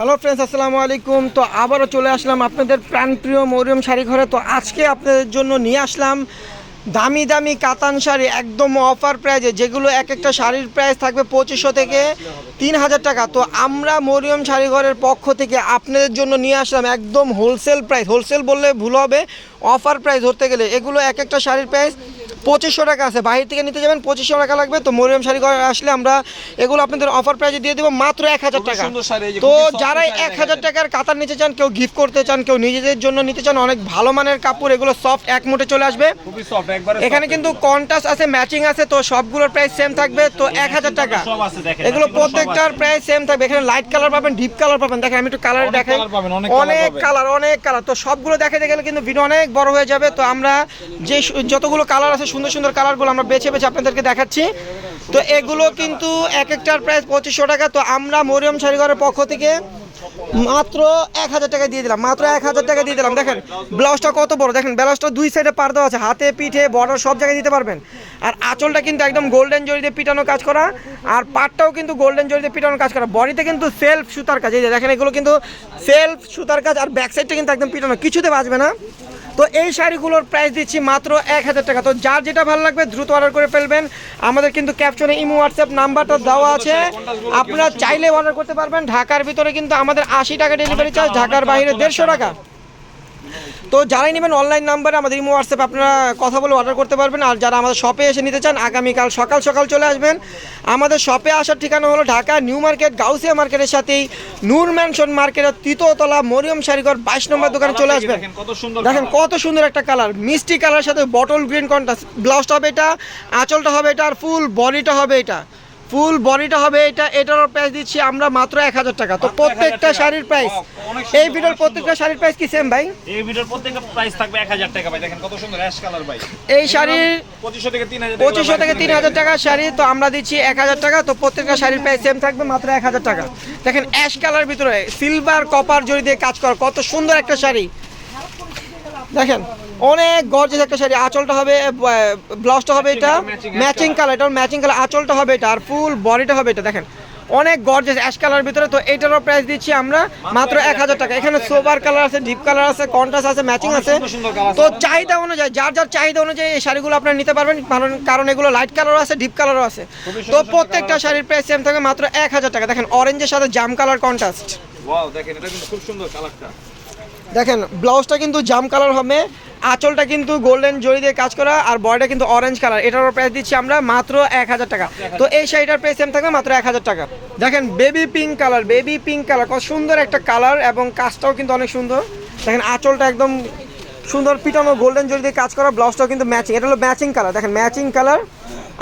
Hello friends আসসালামু আলাইকুম। তো আবারও চলে আসলাম আপনাদের প্রাণপ্রিয় মরিয়ম শাড়ি ঘরে। তো আজকে আপনাদের জন্য নিয়ে আসলাম দামি দামি কাতান শাড়ি, একদম অফার প্রাইজে যেগুলো এক একটা শাড়ির প্রাইস থাকবে পঁচিশশো থেকে তিন হাজার টাকা। তো আমরা মরিয়ম শাড়ি ঘরের পক্ষ থেকে আপনাদের জন্য নিয়ে আসলাম একদম হোলসেল প্রাইস হোলসেল বললে ভুল হবে অফার প্রাইস ধরতে গেলে। এগুলো এক একটা শাড়ির প্রাইস পঁচিশশো টাকা আছে। বাহির থেকে নিতে যাবেন পঁচিশশো টাকা লাগবে। তো মরিয়ম শাড়ি ঘরে আসলে আমরা এগুলো আপনাদের অফার প্রাইজে দিয়ে দেবো মাত্র এক হাজার টাকা। তো যারাই এক হাজার টাকার কাতার নিতে চান কেউ গিফট করতে চান কেউ নিজেদের জন্য নিতে চান অনেক ভালো মানের কাপড় এগুলো সফট এক মুঠে চলে আসবে। এখানে কিন্তু কন্টাস আছে ম্যাচিং আছে তো সবগুলোর প্রাইস সেম থাকবে। তো এক হাজার টাকা। এগুলো প্রত্যেকটার। প্রাইস সেম থাকবে। এখানে লাইট কালার পাবেন ডিপ কালার পাবেন। দেখেন আমি একটু কালার দেখাই। অনেক। কালার অনেক কালার তো সবগুলো দেখাতে গেলে কিন্তু ভিডিও অনেক বড় হয়ে যাবে। তো আমরা যে যতগুলো কালার আছে সুন্দর সুন্দর কালারগুলো আমরা বেছে বেছে আপনাদেরকে দেখাচ্ছি। তো এগুলো কিন্তু এক একটার প্রাইস পঁচিশশো টাকা। তো আমরা মরিয়ম শাড়িঘরের পক্ষ থেকে মাত্র এক হাজার টাকা দিয়ে দিলাম, মাত্র এক হাজার টাকা দিয়ে দিলাম। দেখেন, ব্লাউজটা কত বড়? দেখেন, ব্লাউজটা দুই সাইডে পার দেওয়া আছে। হাতে, পিঠে বড় সব জায়গায় দিতে পারবেন। আর আঁচলটা কিন্তু একদম গোল্ডেন দিয়ে পিটানো কাজ করা। আর পাটটাও কিন্তু গোল্ডেন দিয়ে পিটানো কাজ করা। বডিতে কিন্তু সেলফ সুতার কাজ। এই দেখেন, এগুলো কিন্তু সেলফ সুতার কাজ। আর ব্যাক সাইডটা কিন্তু একদম পিটানো। কিছুতে বাঁচবে না। তো এই শাড়িগুলোর প্রাইস দিচ্ছি মাত্র এক হাজার টাকা। তো যার যেটা ভালো লাগবে দ্রুত অর্ডার করে ফেলবেন। আমাদের কিন্তু ক্যাপশনে ইমো হোয়াটসঅ্যাপ নাম্বারটা দেওয়া আছে। আপনারা চাইলে অর্ডার করতে পারবেন। ঢাকার ভিতরে কিন্তু আমাদের আশি টাকা ডেলিভারি চার্জ ঢাকার বাইরে দেড়শো টাকা। তো যারাই নেবেন অনলাইন নাম্বারে আমাদের ইমো হোয়াটসঅ্যাপ আপনারা কথা বলে অর্ডার করতে পারবেন। আর যারা আমাদের শপে এসে নিতে চান আগামীকাল সকাল সকাল চলে আসবেন। আমাদের শপে আসার ঠিকানা হলো ঢাকা নিউ মার্কেট গাউসিয়া মার্কেটের সাথেই নূর ম্যানশন মার্কেটের তৃতীয়তলা মরিয়ম শাড়িঘর বাইশ নম্বর দোকানে চলে আসবেন। দেখেন কত সুন্দর দেখেন কত সুন্দর একটা কালার মিষ্টি কালার সাথে বটল গ্রিন কন্ট্রাস্ট ব্লাউজটা হবে এটা আঁচলটা হবে এটা আর ফুল বডিটা হবে এটা। ফুল বডিটা হবে এটা এটারও প্রাইস দিচ্ছি আমরা মাত্র এক হাজার টাকা। তো প্রত্যেকটা শাড়ির প্রাইস এই ভিডিওর প্রত্যেকটা শাড়ির প্রাইস কি সেম ভাই? এই ভিডিওর প্রত্যেকটা প্রাইস থাকবে 1000 টাকা ভাই। দেখেন কত সুন্দর অ্যাশ কালার ভাই। এই শাড়ির 2500 থেকে 3000 পঁচিশশো থেকে তিন হাজার টাকার শাড়ি তো আমরা দিচ্ছি এক হাজার টাকা। তো প্রত্যেকটা শাড়ির প্রাইস সেম থাকবে মাত্র এক হাজার টাকা। দেখেন অ্যাশ কালার ভিতরে সিলভার কপার জড়ি দিয়ে কাজ কর। কত সুন্দর একটা শাড়ি। দেখেন অনেক গর্জেস একটা শাড়ি। আঁচলটা হবে ব্লাউজটা হবে এটা ম্যাচিং কালার এটা ম্যাচিং কালার আঁচলটা হবে এটা আর ফুল বডিটা হবে এটা দেখেন। অনেক গর্জেস অ্যাশ কালার ভিতরে তো এটারও প্রাইস দিচ্ছি আমরা মাত্র এক হাজার টাকা। এখানে সোবার কালার আছে ডিপ কালার আছে কন্ট্রাস্ট আছে ম্যাচিং আছে। তো চাহিদা অনুযায়ী যার যার চাহিদা অনুযায়ী এই শাড়িগুলো আপনারা নিতে পারবেন কারণ কারণ এগুলো লাইট কালারও আছে ডিপ কালারও আছে। তো প্রত্যেকটা শাড়ির প্রাইস সেম থাকে মাত্র এক হাজার টাকা। দেখেন অরেঞ্জের সাথে জাম কালার কন্ট্রাস্ট ওয়াও দেখেন এটা কিন্তু খুব সুন্দর কালারটা দেখেন ব্লাউজটা কিন্তু জাম কালার হবে, আঁচলটা কিন্তু গোল্ডেন জড়ি দিয়ে কাজ করা, আর বডিটা কিন্তু অরেঞ্জ কালার এটারও প্রাইস দিচ্ছি আমরা মাত্র এক হাজার টাকা। তো এই শাড়িটার প্রাইস সেম থাকবে মাত্র এক হাজার টাকা। দেখেন baby pink colour baby pink colour কত সুন্দর একটা কালার এবং কাজটাও কিন্তু অনেক সুন্দর। দেখেন, আঁচলটা একদম সুন্দর, পিটানো গোল্ডেন জড়ি দিয়ে কাজ করা ব্লাউজটাও কিন্তু ম্যাচিং এটা হলো ম্যাচিং কালার দেখেন ম্যাচিং কালার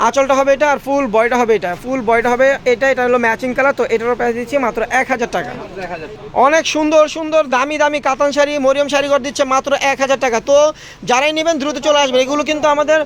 আঁচলটা হবে এটা আর ফুল বয়টা হবে এটা। ফুল বয়টা হবে এটা এটা হলো ম্যাচিং কালার তো এটারও প্রাইস দিচ্ছি মাত্র এক হাজার টাকা। অনেক সুন্দর সুন্দর, দামি দামি কাতান শাড়ি, মরিয়াম শাড়ি করে দিচ্ছে মাত্র এক হাজার টাকা। তো যারাই নেবেন দ্রুত চলে আসবে এগুলো কিন্তু আমাদের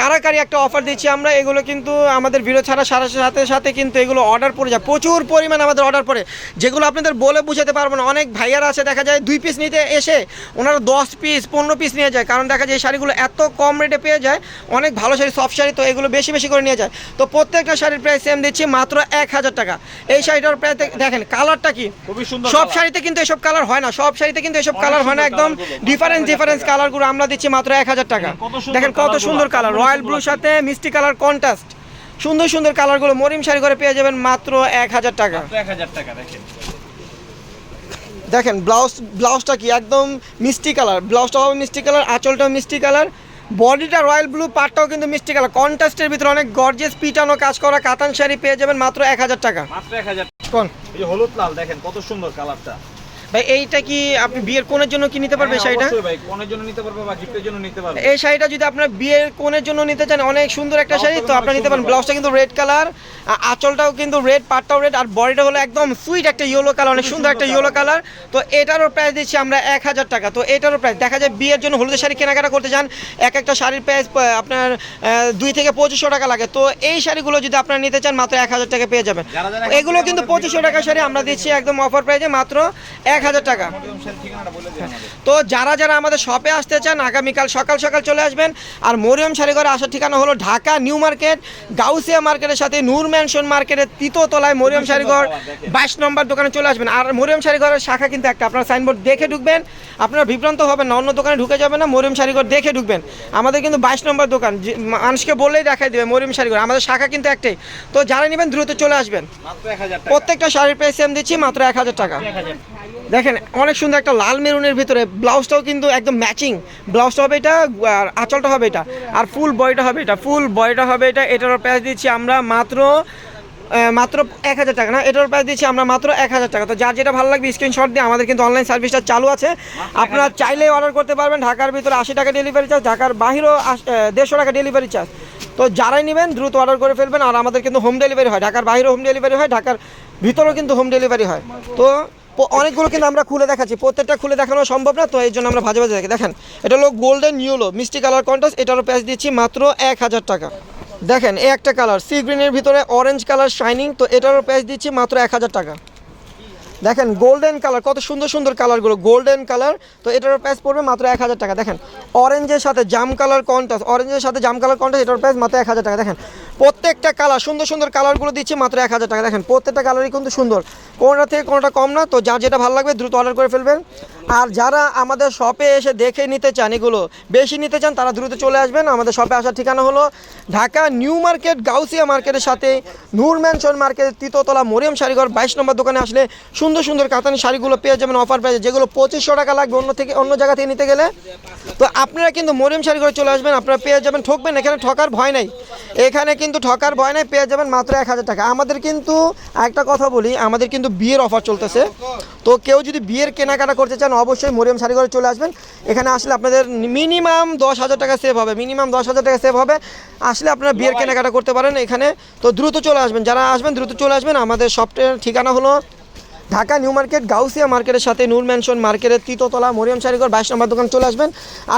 কারাকারি একটা অফার দিচ্ছি আমরা এগুলো কিন্তু আমাদের ভিডিও ছাড়া সারা সাথে সাথে কিন্তু এগুলো অর্ডার পড়ে যায়। প্রচুর পরিমাণ আমাদের অর্ডার পড়ে। যেগুলো আপনাদের বলে বুঝাতে পারব না অনেক ভাইয়ারা আছে দেখা যায় দুই পিস নিতে এসে ওনারা দশ পিস পনেরো পিস নিয়ে যায়। কারণ দেখা যায় এই শাড়িগুলো এত কম রেটে পেয়ে যায় অনেক ভালো শাড়ি সফট শাড়ি তো এগুলো বেশি বেশি করে নিয়ে যায়। তো প্রত্যেকটা শাড়ির প্রাইস সেম দিচ্ছি মাত্র এক হাজার টাকা। এই শাড়িটার প্রাইস দেখেন কালারটা কি? খুবই সুন্দর সব শাড়িতে কিন্তু এসব কালার হয় না সব শাড়িতে কিন্তু এসব কালার হয় না একদম। ডিফারেন্স ডিফারেন্স কালারগুলো আমরা দিচ্ছি মাত্র এক হাজার টাকা। দেখেন কত সুন্দর কালার রয়্যাল ব্লুর সাথে মিষ্টি কালার কন্ট্রাস্ট। সুন্দর সুন্দর কালারগুলো মরিম শাড়ি করে পেয়ে যাবেন মাত্র এক হাজার টাকা। 1000 টাকা দেখেন। দেখেন ব্লাউজ ব্লাউজটা কি একদম মিষ্টি কালার। ব্লাউজটা হবে মিষ্টি কালার আঁচলটাও মিষ্টি কালার। বডিটা রয়্যাল ব্লু পাটটাও কিন্তু মিষ্টি কালার। কন্ট্রাস্টের ভিতরে অনেক গর্জেস পিটানো কাজ করা কাতান শাড়ি পেয়ে যাবেন মাত্র এক হাজার টাকা। মাত্র 1000 কোন? এই হলুদ লাল দেখেন কত সুন্দর কালারটা। ভাই এইটা কি আপনি বিয়ের কোণের জন্য কি নিতে পারবেন হ্যাঁ, শাড়িটা? ভাই কোনের জন্য নিতে পারবে বা গিফটের জন্য নিতে পারবে। এই শাড়িটা যদি আপনার বিয়ের কোণের জন্য নিতে চান অনেক সুন্দর একটা শাড়ি তো কিন্তু নিতে পারেন। ব্লাউজটা কিন্তু রেড কালার আঁচলটাও কিন্তু রেড পাটটাও রেড আর বডিটা হলো একদম সুইট একটা ইয়েলো কালার অনেক সুন্দর একটা ইয়েলো কালার তো এটারও প্রাইস দিচ্ছি আমরা এক হাজার টাকা। তো এটারও প্রাইস দেখা যায় বিয়ের জন্য হলুদের শাড়ি কেনাকাটা করতে যান এক একটা শাড়ির প্রাইস আপনার দুই থেকে পঁচিশশো টাকা লাগে। তো এই শাড়িগুলো যদি আপনারা নিতে চান মাত্র এক হাজার টাকা পেয়ে যাবেন। এগুলো কিন্তু পঁচিশশো টাকা শাড়ি আমরা দিচ্ছি একদম অফার প্রাইসে মাত্র এক হাজার টাকা। তো যারা যারা আমাদের শপে আসতে চান আগামীকাল সকাল সকাল চলে আসবেন। আর মরিয়ম শাড়িঘরে আসার ঠিকানা হলো ঢাকা নিউ মার্কেট গাউসিয়া মার্কেটের সাথে নূর ম্যানশন মার্কেটের তৃতীয়তলায় মরিয়ম শাড়িঘর বাইশ নম্বর দোকানে চলে আসবেন। আর মরিয়ম শাড়িঘরের শাখা কিন্তু একটা আপনারা সাইনবোর্ড দেখে ঢুকবেন। আপনারা বিভ্রান্ত হবেন না অন্য দোকানে ঢুকে যাবেন না মরিয়ম শাড়িঘর দেখে ঢুকবেন। আমাদের কিন্তু বাইশ নম্বর দোকান মানুষকে বললেই দেখাই দেবে মরিয়ম শাড়িঘর আমাদের শাখা কিন্তু একটাই। তো যারা নেবেন দ্রুত চলে আসবেন। এক প্রত্যেকটা শাড়ির প্রাইস সেম দিচ্ছি মাত্র এক হাজার টাকা। এক দেখেন, অনেক সুন্দর একটা লাল মেরুনের ভিতরে ব্লাউজটাও কিন্তু একদম ম্যাচিং ব্লাউজটা হবে এটা, আর আঁচলটা হবে এটা, আর ফুল বয়টা হবে এটা। ফুল বয়টা হবে এটা এটারও প্রাইস দিচ্ছি আমরা মাত্র মাত্র এক হাজার টাকা না, এটার প্রাইস দিচ্ছি আমরা মাত্র এক হাজার টাকা। তো যার যেটা ভালো লাগবে স্ক্রিনশট দিয়ে আমাদের কিন্তু অনলাইন সার্ভিসটা চালু আছে। আপনারা চাইলে অর্ডার করতে পারবেন, ঢাকার ভিতরে আশি টাকা ডেলিভারি চার্জ ঢাকার বাহিরেও দেড়শো টাকা ডেলিভারি চার্জ তো যারাই নেবেন, দ্রুত অর্ডার করে ফেলবেন, আর আমাদের কিন্তু হোম ডেলিভারি হয়। ঢাকার বাইরেও হোম ডেলিভারি হয়, ঢাকার ভিতরেও কিন্তু হোম ডেলিভারি হয়। তো অনেকগুলো কিন্তু আমরা খুলে দেখাচ্ছি। প্রত্যেকটা খুলে দেখানো সম্ভব না, তো এই জন্য আমরা ভাজে ভাজে দেখি দেখেন, এটা হলো গোল্ডেন ইউলো মিষ্টি কালার কন্টাস এটারও প্যাস দিচ্ছি মাত্র এক হাজার টাকা। দেখেন, এই একটা কালার সি গ্রিনের ভিতরে অরেঞ্জ কালার শাইনিং তো এটারও প্যাচ দিচ্ছি মাত্র এক হাজার টাকা। দেখেন গোল্ডেন কালার কত সুন্দর সুন্দর কালারগুলো গোল্ডেন কালার তো এটার প্রাইস পড়বে মাত্র এক হাজার টাকা। দেখেন অরেঞ্জের সাথে জাম কালার কন্টাস অরেঞ্জের সাথে জাম কালার কন্টাস এটার প্রাইস মাত্র এক হাজার টাকা। দেখেন, প্রত্যেকটা কালার সুন্দর সুন্দর কালারগুলো দিচ্ছে মাত্র এক হাজার টাকা। দেখেন, প্রত্যেকটা কালারই কিন্তু সুন্দর। কোনোটা থেকে কোনোটা কম না, তো যার যেটা ভালো লাগবে দ্রুত অর্ডার করে ফেলবেন। আর যারা আমাদের শপে এসে দেখে নিতে চান এগুলো, বেশি নিতে চান, তারা দ্রুত চলে আসবেন। আমাদের শপে আসার ঠিকানা হলো ঢাকা নিউ মার্কেট, গাউসিয়া মার্কেটের সাথে নূর ম্যানশন মার্কেটের তৃতীয়তলা মরিয়ম শাড়িঘর বাইশ নম্বর দোকানে আসলে সুন্দর সুন্দর কাতানি শাড়িগুলো পেয়ে যাবেন অফার প্রাইসে যেগুলো পঁচিশশো টাকা লাগবে অন্য থেকে অন্য জায়গা থেকে নিতে গেলে। তো আপনারা কিন্তু মরিয়ম শাড়িঘরে চলে আসবেন আপনারা পেয়ে যাবেন ঠকবেন এখানে ঠকার ভয় নাই। এখানে কিন্তু ঠকার ভয় নাই পেয়ে যাবেন মাত্র এক হাজার টাকা। আমাদের কিন্তু একটা কথা বলি আমাদের কিন্তু বিয়ের অফার চলতেছে। তো কেউ যদি বিয়ের কেনাকাটা করতে চান অবশ্যই মরিয়ম শাড়িঘরে চলে আসবেন। এখানে আসলে আপনাদের মিনিমাম দশ হাজার টাকা সেভ হবে মিনিমাম দশ হাজার টাকা সেভ হবে। আসলে আপনারা বিয়ের কেনাকাটা করতে পারেন এখানে। তো দ্রুত চলে আসবেন যারা আসবেন দ্রুত চলে আসবেন। আমাদের শপটের ঠিকানা হলো ঢাকা নিউ মার্কেট, গাউসিয়া মার্কেটের সাথে নূর ম্যানশন মার্কেটের তৃতীয়তলা, মরিয়াম শাড়িঘর বাইশ নম্বর দোকান চলে আসবেন।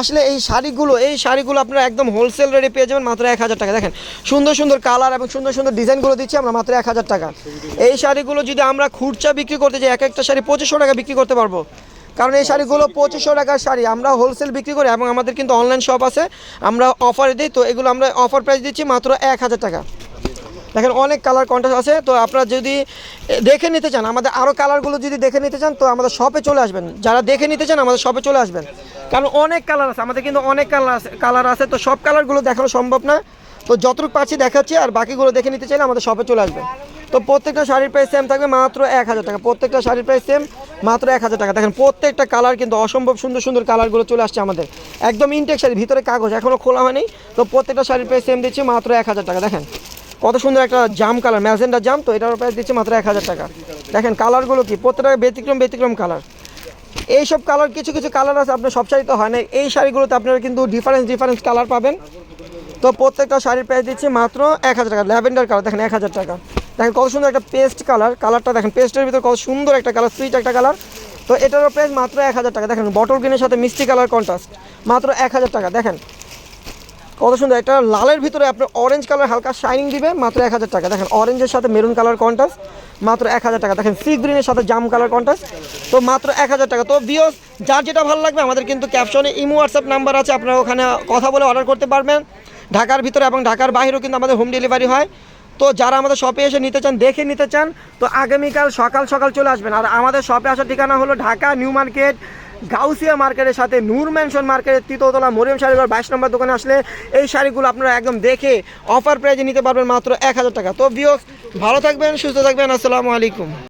আসলে এই শাড়িগুলো এই শাড়িগুলো আপনারা একদম হোলসেল রেটে পেয়ে যাবেন, মাত্র এক হাজার টাকা। দেখেন, সুন্দর সুন্দর কালার এবং সুন্দর সুন্দর ডিজাইনগুলো দিচ্ছি আমরা, মাত্র এক হাজার টাকা। এই শাড়িগুলো যদি আমরা খুচরা বিক্রি করতে যাই, এক একটা শাড়ি পঁচিশশো টাকা বিক্রি করতে পারব। কারণ এই শাড়িগুলো পঁচিশশো টাকার শাড়ি, আমরা হোলসেল বিক্রি করি এবং আমাদের কিন্তু অনলাইন শপ আছে, আমরা অফারে দিই, তো এগুলো আমরা অফার প্রাইস দিচ্ছি মাত্র এক হাজার টাকা। দেখেন অনেক কালার কন্ট্রাস্ট আছে, তো আপনারা যদি দেখে নিতে চান, আমাদের আরও কালারগুলো যদি দেখে নিতে চান, তো আমাদের শপে চলে আসবেন। যারা দেখে নিতে চান, আমাদের শপে চলে আসবেন। কারণ অনেক কালার আছে, আমাদের কিন্তু অনেক কালার আছে কালার আছে, তো সব কালারগুলো দেখানো সম্ভব না। তো যতটুকু পাচ্ছি দেখাচ্ছি, আর বাকিগুলো দেখে নিতে চাইলে আমাদের শপে চলে আসবেন। তো প্রত্যেকটা শাড়ির প্রাইস সেম থাকবে মাত্র এক হাজার টাকা। প্রত্যেকটা শাড়ির প্রাইস সেম মাত্র এক হাজার টাকা। দেখেন প্রত্যেকটা কালার কিন্তু অসম্ভব সুন্দর সুন্দর কালারগুলো চলে আসছে আমাদের। একদম ইনটেক শাড়ি ভিতরে কাগজ এখনও খোলা হয়নি, তো প্রত্যেকটা শাড়ির প্রাইস সেম দিচ্ছি মাত্র এক হাজার টাকা। দেখেন। কত সুন্দর একটা জাম কালার, ম্যাজেন্ডা জাম, তো এটার প্রাইস দিচ্ছে মাত্র এক হাজার টাকা। দেখেন কালারগুলো কি, প্রত্যেকটা ব্যতিক্রম ব্যতিক্রম কালার এইসব কালার কিছু কিছু কালার আছে, আপনার সব শাড়িতে হয় না। এই শাড়িগুলোতে আপনারা কিন্তু ডিফারেন্স ডিফারেন্স কালার পাবেন। তো প্রত্যেকটা শাড়ির প্রাইস দিচ্ছি মাত্র এক হাজার টাকা ল্যাভেন্ডার কালার দেখেন এক হাজার টাকা। দেখেন কত সুন্দর একটা পেস্ট কালার কালারটা দেখেন পেস্টের ভিতরে কত সুন্দর একটা কালার সুইট একটা কালার তো এটারও প্রাইস মাত্র এক হাজার টাকা। দেখেন বটল গ্রিনের সাথে মিষ্টি কালার কন্ট্রাস্ট মাত্র এক হাজার টাকা। দেখেন কত সুন্দর, একটা লালের ভিতরে আপনার অরেঞ্জ কালার হালকা শাইনিং দিবে, মাত্র এক হাজার টাকা। দেখেন অরেঞ্জের সাথে মেরুন কালার কন্টাস মাত্র এক হাজার টাকা। দেখেন সি গ্রিনের সাথে জাম কালার কন্টাস তো মাত্র এক হাজার টাকা। তো বিয়স যার যেটা ভালো লাগবে, আমাদের কিন্তু ক্যাপশনে ইমো হোয়াটসঅ্যাপ নাম্বার আছে, আপনারা ওখানে কথা বলে অর্ডার করতে পারবেন। ঢাকার ভিতরে এবং ঢাকার বাইরেও কিন্তু আমাদের হোম ডেলিভারি হয়। তো যারা আমাদের শপে এসে নিতে চান, দেখে নিতে চান, তো আগামীকাল সকাল সকাল চলে আসবেন। আর আমাদের শপে আসার ঠিকানা হলো ঢাকা নিউ মার্কেট গাউসিয়া মার্কেটের সাথে নূর ম্যানশন মার্কেটের তৃতীয়তলা মরিয়ম শাড়িঘর, বাইশ নম্বর দোকানে আসলে এই শাড়িগুলো আপনারা একদম দেখে অফার প্রাইজে নিতে পারবেন মাত্র এক হাজার টাকা। তো বিয়স ভালো থাকবেন, সুস্থ থাকবেন, আসসালামু আলাইকুম।